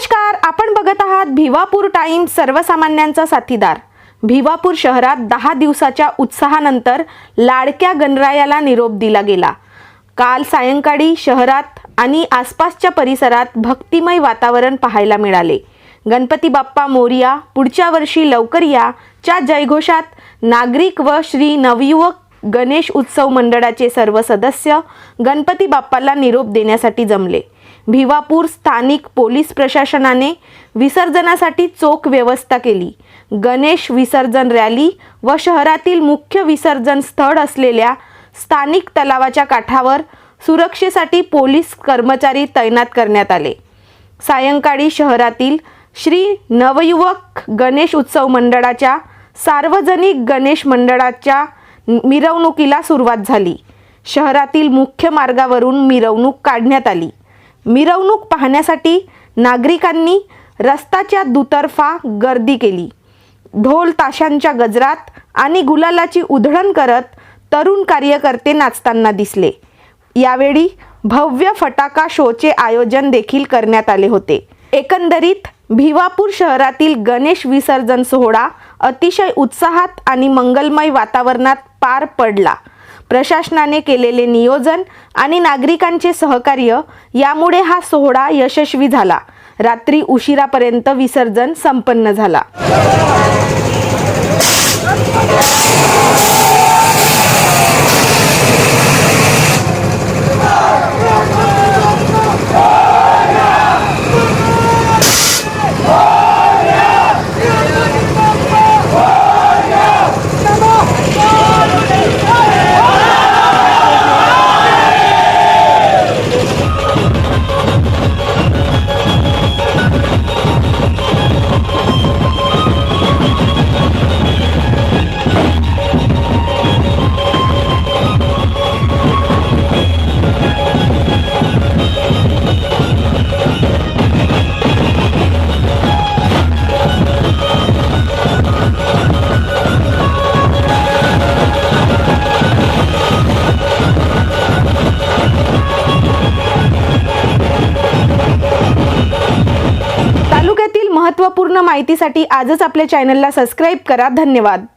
नमस्कार आपण बघत आहात भिवापूर टाइम सर्वसामान्यांचा साथीदार. भिवापूर शहरात दहा दिवसाच्या उत्साहानंतर लाडक्या गणरायाला निरोप दिला गेला. काल सायंकाळी शहरात आणि आसपासच्या परिसरात भक्तिमय वातावरण पाहायला मिळाले. गणपती बाप्पा मोरिया पुढच्या वर्षी लवकर या च्या जयघोषात नागरिक व श्री नवयुवक गणेश उत्सव मंडळाचे सर्व सदस्य गणपती बाप्पाला निरोप देण्यासाठी जमले. भिवापूर स्थानिक पोलीस प्रशासनाने विसर्जनासाठी चोख व्यवस्था केली. गणेश विसर्जन रॅली व शहरातील मुख्य विसर्जन स्थळ असलेल्या स्थानिक तलावाच्या काठावर सुरक्षेसाठी पोलीस कर्मचारी तैनात करण्यात आले. सायंकाळी शहरातील श्री नवयुवक गणेश उत्सव मंडळाच्या सार्वजनिक गणेश मंडळाच्या मिरवणुकीला सुरुवात झाली. शहरातील मुख्य मार्गावरून मिरवणूक काढण्यात आली. मिरवणूक पाहण्यासाठी नागरिकांनी रस्ताच्या दुतर्फा गर्दी केली. ढोल ताशांच्या गजरात आणि गुलालाची उधळण करत तरुण कार्यकर्ते नाचताना दिसले. यावेळी भव्य फटाका शोचे आयोजन देखील करण्यात आले होते. एकंदरीत भिवापूर शहरातील गणेश विसर्जन सोहळा अतिशय उत्साहात आणि मंगलमय वातावरणात पार पडला. प्रशासनाने केलेले नियोजन आणि नागरिकांचे सहकार्य यामुळे हा सोहळा यशस्वी झाला. रात्री उशिरापर्यंत विसर्जन संपन्न झाला. महत्त्वपूर्ण माहितीसाठी आजच आपल्या चॅनलला सबस्क्राईब करा. धन्यवाद.